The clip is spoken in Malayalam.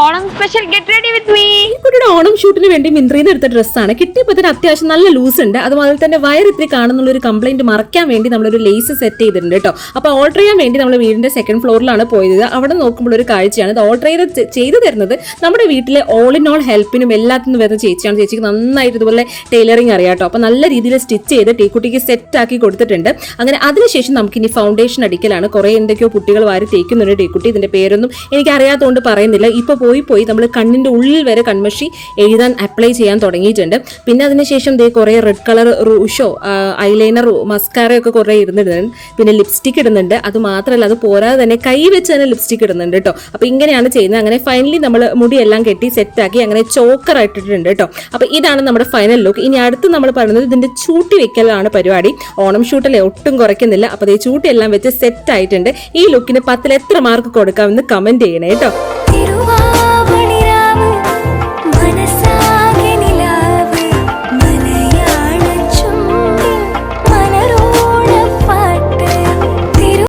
Onam special get ready with me കുട്ടിയുടെ ഓണം ഷൂട്ടിന് വേണ്ടി മിന്ത്രയിൽ നിന്ന് എടുത്ത ഡ്രസ്സാണ് കിട്ടിയപ്പോൾ അത്യാവശ്യം നല്ല ലൂസ് ഉണ്ട്. അതുപോലെ തന്നെ വയർ ഇത്തിരി കാണുന്നുള്ള ഒരു കംപ്ലൈന്റ് മറക്കാൻ വേണ്ടി നമ്മളൊരു ലേസ് സെറ്റ് ചെയ്തിട്ടുണ്ട് കേട്ടോ. അപ്പോൾ ഓൾട്ടർ ചെയ്യാൻ വേണ്ടി നമ്മൾ വീടിന്റെ സെക്കൻഡ് ഫ്ലോറിലാണ് പോയത്. അവിടെ നോക്കുമ്പോൾ ഒരു കാഴ്ചയാണ്. ഇത് ഓൾട്ടർ ചെയ്ത് ചെയ്തു തരുന്നത് നമ്മുടെ വീട്ടിലെ ഓൾ ഇൻ ഓൾ ഹെൽപ്പിനും എല്ലാത്തിനും വരുന്ന ചേച്ചിയാണ്. ചേച്ചിക്ക് നന്നായിട്ട് ഇതുപോലെ ടൈലറിംഗ് അറിയാം കേട്ടോ. അപ്പോൾ നല്ല രീതിയിൽ സ്റ്റിച്ച് ചെയ്ത് ടീക്കുട്ടിക്ക് സെറ്റ് ആക്കി കൊടുത്തിട്ടുണ്ട്. അങ്ങനെ അതിനുശേഷം നമുക്ക് ഇനി ഫൗണ്ടേഷൻ അടിക്കലാണ്. കുറേ എന്തൊക്കെയോ കുട്ടികൾ വാരി തേക്കുന്നുണ്ട് ടീക്കുട്ടി. ഇതിന്റെ പേരൊന്നും എനിക്ക് അറിയാത്തതുകൊണ്ട് പറയുന്നില്ല. ഇപ്പൊ പോയി പോയി നമ്മൾ കണ്ണിന്റെ ഉള്ളിൽ വരെ കൺമഷി എഴുതാൻ അപ്ലൈ ചെയ്യാൻ തുടങ്ങിയിട്ടുണ്ട്. പിന്നെ അതിനുശേഷം ദേ കുറേ റെഡ് കളർ റൂഷോ ഐലൈനർ മസ്കാരയൊക്കെ കുറേ ഇരുന്നിടുന്നുണ്ട്. പിന്നെ ലിപ്സ്റ്റിക് ഇടുന്നുണ്ട്. അത് മാത്രമല്ല അത് പോരാതെ തന്നെ കൈ വെച്ച് തന്നെ ലിപ്സ്റ്റിക് ഇടുന്നുണ്ട് കേട്ടോ. അപ്പോൾ ഇങ്ങനെയാണ് ചെയ്യുന്നത്. അങ്ങനെ ഫൈനലി നമ്മൾ മുടിയെല്ലാം കെട്ടി സെറ്റാക്കി അങ്ങനെ ചോക്കർ ഇട്ടിട്ടുണ്ട് കേട്ടോ. അപ്പോൾ ഇതാണ് നമ്മുടെ ഫൈനൽ ലുക്ക് ഇനി അടുത്ത് നമ്മൾ പറയുന്നത് ഇതിന്റെ ചൂട്ടി വെക്കലാണ് പരിപാടി. ഓണം ഷൂട്ടല്ലേ? ഒട്ടും കുറയ്ക്കുന്നില്ല. അപ്പോൾ ഈ ചൂട്ടിയെല്ലാം വെച്ച് സെറ്റ് ആയിട്ടുണ്ട്. ഈ ലുക്കിന് പത്തിൽ എത്ര മാർക്ക് കൊടുക്കാമെന്ന് കമന്റ് ചെയ്യണേ കേട്ടോ.